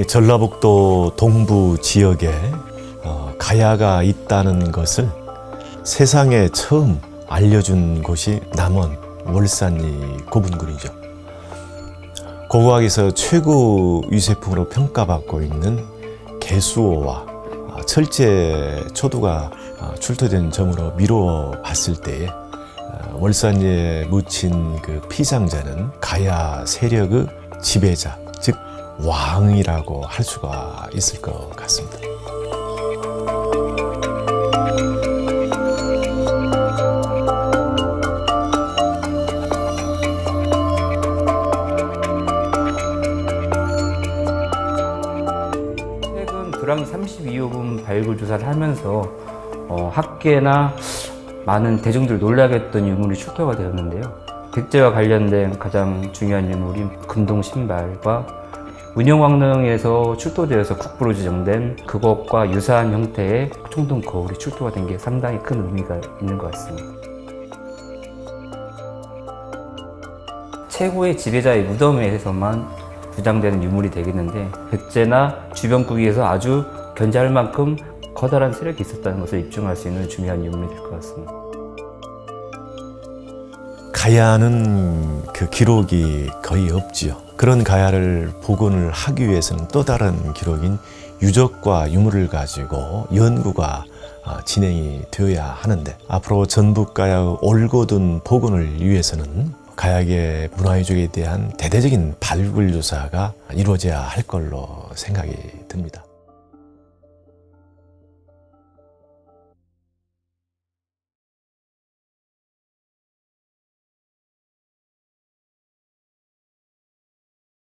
이 전라북도 동부 지역에 어, 가야가 있다는 것을 세상에 처음 알려준 곳이 남원 월산리 고분군이죠. 고고학에서 최고 유세품으로 평가받고 있는 개수호와 아, 철제 초두가 아, 출토된 점으로 미루어 봤을 때에 아, 월산리에 묻힌 그 피상자는 가야 세력의 지배자, 즉 왕이라고 할 수가 있을 것 같습니다. 최근 불황 32호분 발굴 조사를 하면서 어, 학계나 많은 대중들 놀라게 했던 유물이 출토가 되었는데요. 백제와 관련된 가장 중요한 유물인 금동 신발과 운영왕릉에서 출토되어서 국부로 지정된 그것과 유사한 형태의 총동 거울이 출토가 된 게 상당히 큰 의미가 있는 것 같습니다. 최고의 지배자의 무덤에서만 부장되는 유물이 되겠는데 백제나 주변국에서 아주 견제할 만큼 커다란 세력이 있었다는 것을 입증할 수 있는 중요한 유물이 될 것 같습니다. 가야는 그 기록이 거의 없지요. 그런 가야를 복원을 하기 위해서는 또 다른 기록인 유적과 유물을 가지고 연구가 아, 진행이 되어야 하는데 앞으로 전북 가야의 올곧은 복원을 위해서는 가야계 문화유적에 대한 대대적인 발굴 조사가 이루어져야 할 걸로 생각이 듭니다.